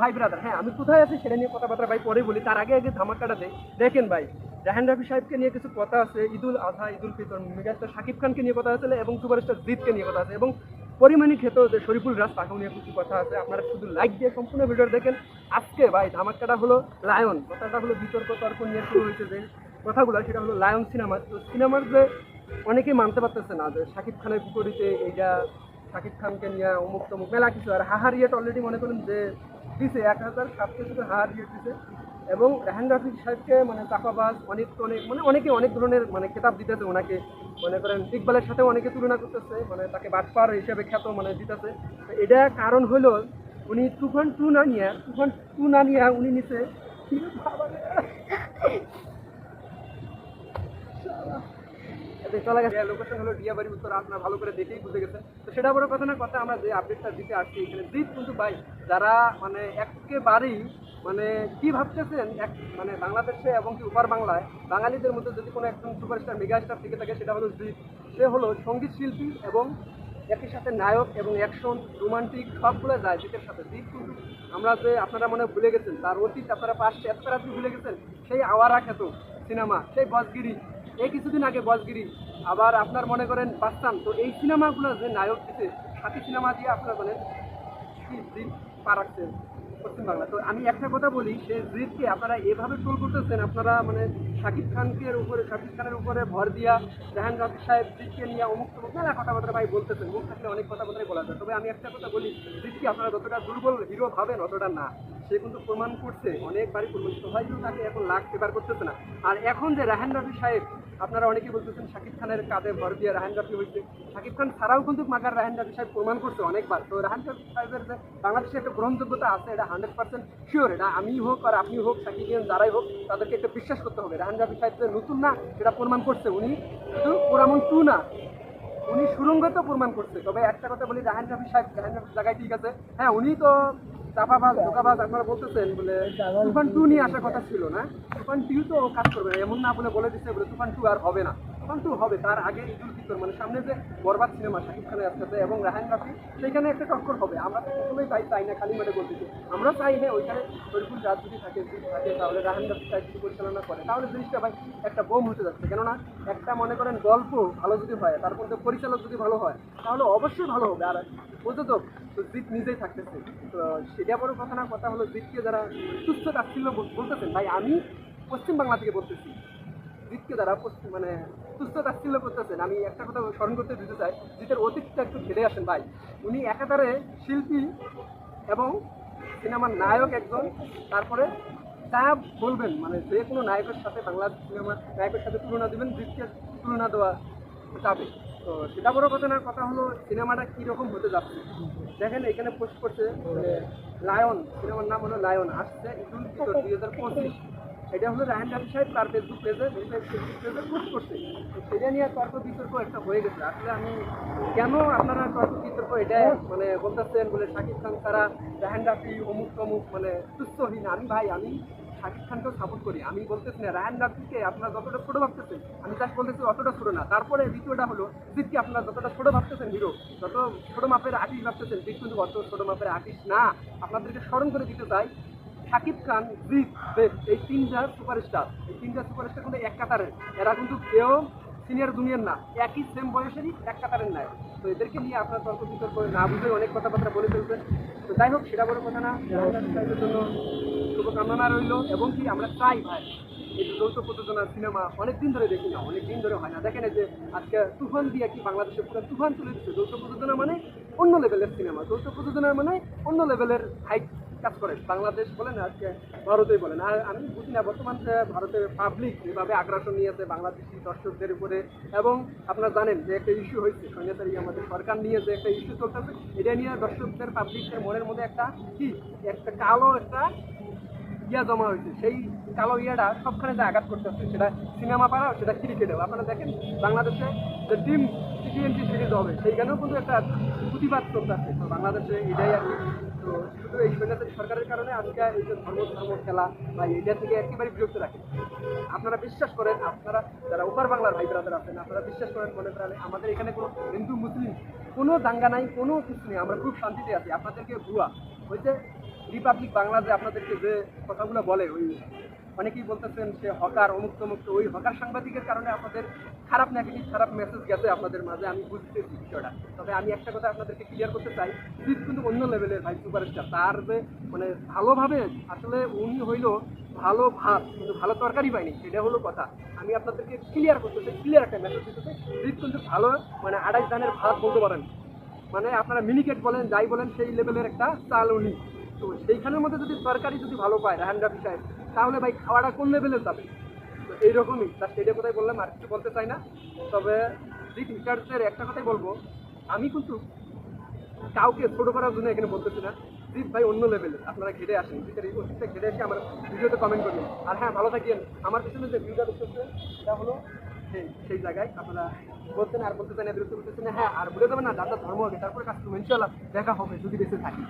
ভাই ব্রাদার হ্যাঁ আমি কোথায় আছি সেটা নিয়ে কথাবার্তা ভাই পরে বলি। তার আগে আগে ধামাকাটা দেয় দেখেন ভাই রাহান রাফি সাহেবকে নিয়ে কিছু কথা আছে, ঈদুল আজহা, ঈদুল ফিতর, মেগাস্টার শাকিব খানকে নিয়ে কথা আছে, এবং সুপারস্টার জিতকে নিয়ে কথা আছে, এবং পরিমাণী ক্ষেত্র যে শরীফুল রাজ তাকেও নিয়ে কিছু কথা আছে। আপনারা শুধু লাইক দিয়ে সম্পূর্ণ ভিডিও দেখেন। আজকে ভাই ধামাকাটা হলো লায়ন। কথাটা হলো বিতর্ক, তর্ক নিয়ে শুরু হয়েছে যে কথাগুলো, সেটা হলো লায়ন সিনেমা। তো সিনেমার যে অনেকেই মানতে পারতেছে না যে শাকিব খানের বিপরীতে এইটা শাকিব খানকে নিয়ে অমুক তমুক মেলা কিছু। আর হাহার ইয়েট অলরেডি মনে করেন যে দিছে, এক হাজার সাতশো শুধু হাহার ইয়েট দিছে। এবং রাহান রাফি সাহেবকে মানে চাপাবাজ, অনেক অনেক মানে অনেকে অনেক ধরনের মানে খেতাব দিতেছে ওনাকে। মনে করেন ইকবালের সাথে অনেকে তুলনা করতেছে মানে তাকে বাটপার হিসেবে খ্যাত মানে দিতেছে। এটা কারণ হলো উনি তুফান টু না নিয়ে, তুফান টু না নিয়ে উনি চলে গেছে। লোকেশন হলো ডিয়াবাড়ি, উত্তর আপনারা ভালো করে দেখেই বুঝে গেছেন। সেটা বড় কথা না কথা আমরা যে আপডেটটা দিতে আসছি এখানে। জিত কিন্তু ভাই, যারা মানে একেবারেই মানে কি ভাবতেছেন, এক মানে বাংলাদেশে এবং কি উপার বাংলায়, বাঙালিদের মধ্যে যদি কোনো একজন সুপারস্টার মেগাস্টার থেকে থাকে, সেটা হলো জিত সে হলো সংগীত শিল্পী এবং একই সাথে নায়ক এবং অ্যাকশন রোমান্টিক সবগুলো যায় জিতের সাথে। জিত কিন্তু আমরা যে আপনারা মনে ভুলে গেছেন, তার অতীত আপনারা পাশে এত রাত্রি ভুলে গেছেন, সেই আওয়ারা খেত সিনেমা, সেই বসগিরি এই কিছুদিন আগে বসগিরি আবার আপনার মনে করেন বাস্তান, তো এই সিনেমাগুলো যে নায়ক দিতে সাথী সিনেমা দিয়ে আপনারা কি দিন পা পশ্চিমবাংলা তো আমি একটা কথা বলি, সে জিদকে আপনারা এভাবে টোল করতেছেন, আপনারা মানে শাকিব খানকে উপরে শাকিব খানের উপরে ভর দিয়া জাহান রাফি সাহেব জিদকে নিয়ে অমুক তমুক মেলা কথাবার্তা ভাই বলতেছেন, মুখ থাকলে অনেক কথাবার্তাই বলা যায়। তবে আমি একটা কথা বলি জিতকে আপনারা যতটা দুর্বল হিরো ভাবেন, অতটা না। সে কিন্তু প্রমাণ করছে, অনেকবারই প্রমাণ সবাই কিন্তু তাকে এখন লাখ ফেভার করতেছে না। আর এখন যে রাহান রাফি সাহেব আপনারা অনেকেই বলতেছেন শাকিব খানের কাঁধে ভর দিয়ে রাহান রাফি হয়েছে। শাকিব খান ছাড়াও কিন্তু মাগার রাহান রাফি সাহেব প্রমাণ করছে অনেকবার। তো রাহান রাফি সাহেবের যে বাংলাদেশে একটা গ্রহণযোগ্যতা আছে, এটা হান্ড্রেড পার্সেন্ট শিওর এটা আমি হোক আর আপনি হোক সাকিবিয়ান যারাই হোক, তাদেরকে একটা বিশ্বাস করতে হবে। রাহান রাফি সাহেব যে নতুন না, সেটা প্রমাণ করছে। উনি শুধু পুরামন টু না, উনি সুরঙ্গত প্রমাণ করছে। তবে একটা কথা বলি, রাহান রাফি সাহেব, রাহান রাফি জায়গায় ঠিক আছে। হ্যাঁ উনি তো চাপাবাজ, ধোকাবাজ, আপনারা বলতেছেন বলে টু নিয়ে আসার কথা ছিল না? তুফান টু তো কাজ করবে না। এমন না বলে বলে দিচ্ছে বলে তুফান টু আর হবে না। তুফান টু হবে, তার আগে ঈদুল ফিতর মানে সামনে যে বরবাদ সিনেমা, শাকিব খানের আসতেছে এবং রাহান রাফি সেখানে একটা টক্কর হবে। আমরা তো প্রথমেই তাই চাই না, খালি মাঠে বলতেছি। আমরা চাই হ্যাঁ ওইখানে শরীফুল রাজ যদি থাকে জিৎ থাকে, তাহলে রাহান রাফি সাহেব যদি পরিচালনা করে। তাহলে জিনিসটা ভাই, একটা বোম হতে যাচ্ছে। কেননা, একটা মনে করেন গল্প ভালো যদি হয়, তার মধ্যে পরিচালক যদি ভালো হয়, তাহলে অবশ্যই ভালো হবে। আর প্রযোজক তো জিৎ নিজেই থাকতেছে। তো সেটা বড় কথা না, কথা হলো জিৎকে যারা সুস্থ তাচ্ছিল্য বল- বলতেছেন। ভাই, আমি পশ্চিম বাংলা থেকে বলতেছি। যারা পশ্চিম মানে সুস্থ তাচ্ছিল্য করতেছেন, আমি একটা কথা স্মরণ করতে দিতে চাই, জিতের অতীতটা একটু ঘেরে আসেন ভাই। উনি একাধারে শিল্পী এবং সিনেমার নায়ক একজন, তারপরে যা বলবেন মানে যে কোনো নায়কের সাথে বাংলা সিনেমার নায়কের সাথে তুলনা দিবেন, জিতকে তুলনা দেওয়া যাবে। তো সেটা বড় কথা না, কথা হলো সিনেমাটা কীরকম হতে যাচ্ছে। দেখেন এখানে পোস্ট করছে লায়ন, সিনেমার নাম হলো লায়ন, আসছে দুই হাজার পঁচিশ। এটা হলো রায়ন রাফি সাহেব তার ফেসবুক পেজে ফেসবুক পেজে পোস্ট করছে। সেটা নিয়ে তর্ক বিতর্ক একটা হয়ে গেছে। আসলে আমি কেন আপনারা তর্ক বিতর্ক এটা মানে বলতেছেন বলে শাকিব খান তারা রাহান রাফি অমুক তমুক মানে তুচ্ছহীন? আমি ভাই, আমি শাকিব খানকেও সাপোর্ট করি। আমি বলতেছি না রায়ান রাফিকে আপনারা যতটা ছোটো ভাবতেছেন, আমি জাস্ট বলতেছি অতটা ছোটো না। তারপরে দ্বিতীয়টা হলো জিতকে আপনারা যতটা ছোটো ভাবতেছেন, হিরো, যত ছোটো মাপের আর্টিস্ট ভাবতেছেন জিত কিন্তু অত ছোটো মাপের আর্টিস্ট না। আপনাদেরকে স্মরণ করে দিতে চাই শাকিব খান জিৎ এই তিনটা সুপারস্টার এই তিনটা সুপারস্টার কিন্তু এক কাতারের। এরা কিন্তু কেউ সিনিয়র জুনিয়র না, একই সেম বয়সেরই এক কাতারের নাই তো এদেরকে নিয়ে আপনার তর্ক বিতর্ক না বুঝে অনেক কথাবার্তা বলে ফেলবেন। তো যাই হোক, সেটা বড় কথা না। সাহেবের জন্য শুভকামনা রইল এবং কি আমরা চাই ভাই। এই যৌথ প্রযোজনার সিনেমা অনেক দিন ধরে দেখি না অনেক দিন ধরে হয় না। দেখেন যে আজকে তুফান দিয়ে কি বাংলাদেশে পুরো তুফান চলে দিচ্ছে। যৌথ প্রযোজনা মানে অন্য লেভেলের সিনেমা, যৌথ প্রযোজনা মানে অন্য লেভেলের হাইট কাজ করে। বাংলাদেশ বলেন আজকে ভারতেই বলেন। আর আমি বুঝি না, বর্তমান যে ভারতের পাবলিক যেভাবে আগ্রাসন নিয়েছে বাংলাদেশি দর্শকদের উপরে, এবং আপনারা জানেন যে একটা ইস্যু হয়েছে সৈন্যতারি আমাদের সরকার নিয়ে যে একটা ইস্যু চলতেছে, এটা নিয়ে দর্শকদের পাবলিকের মনের মধ্যে একটা কি, একটা কালো একটা ইয়া জমা হয়েছে। সেই কালো ইয়াটা সবখানে যে আঘাত করতেছে, সেটা সিনেমা পাড়াও সেটা ক্রিকেটেও আপনারা দেখেন, বাংলাদেশে যে টিম টি টোয়েন্টি সিরিজ হবে, সেইখানেও কিন্তু একটা প্রতিবাদ চলতেছে। তো বাংলাদেশে এটাই আর কি তো শুধু এই সৈন্যতারী সরকারের কারণে আজকে এই যে ধর্ম ধর্ম খেলা বা এটা থেকে একেবারে বিরক্ত রাখে। আপনারা বিশ্বাস করেন, আপনারা যারা ওপার বাংলার ভাই ব্রাদার আছেন, আপনারা বিশ্বাস করেন, মনে করেন আমাদের এখানে কোনো হিন্দু, মুসলিম কোনো দাঙ্গা নাই, কোনো কিছু নেই। আমরা খুব শান্তিতে আছি। আপনাদেরকে ভুয়া ওই যে রিপাবলিক বাংলাদেশে আপনাদেরকে যে কথাগুলো বলে, ওই অনেকেই বলতেছেন সে হকার অমুক তমুক ওই হকার সাংবাদিকের কারণে আপনাদের খারাপ নেগেটিভ খারাপ মেসেজ গেছে আপনাদের মাঝে, আমি বুঝতেছি বিষয়টা তবে আমি একটা কথা আপনাদেরকে ক্লিয়ার করতে চাই, জিৎ কিন্তু অন্য লেভেলের ভাই সুপারস্টার তার যে মানে ভালোভাবে আসলে উনি হইল ভালো ভাত, কিন্তু ভালো তরকারি পাইনি সেটা হলো কথা। আমি আপনাদেরকে ক্লিয়ার করতে চাই ক্লিয়ার একটা মেসেজ দিতে চাই কিন্তু ভালো মানে আড়াই দানের ভাত বলতে পারেন। মানে আপনারা মিনিকেট বলেন, যাই বলেন, সেই লেভেলের একটা চাল উনি। তো সেইখানের মধ্যে যদি তরকারি যদি ভালো পায় রাহান রাফি তাহলে ভাই খাওয়াটা কোন লেভেলের যাবে? তো এইরকমই, তার সেটা কথাই বললাম, আর কিছু বলতে চাই না। তবে রিক রিচার্ডসের একটা কথাই বলব, আমি কিন্তু কাউকে ছোটো করার জন্য এখানে বলতেছি না। জিৎ ভাই অন্য লেভেলে আপনারা ঘেটে আসেন জিতের এই অতীতটা ঘেটে এসে আমার ভিডিওতে কমেন্ট করবেন। আর হ্যাঁ ভালো থাকেন। আমার পিছনে যে ভিডিওটা দেখতেছেন সেটা হলো সেই সেই জায়গায় আপনারা বলছেন আর বলতে চান বিরক্ত করতেছেন হ্যাঁ আর বলে দেবেন না দাদা ধর্ম হবে তারপরে কাজ করব ইনশাল্লাহ দেখা হবে, যদি বেঁচে থাকি।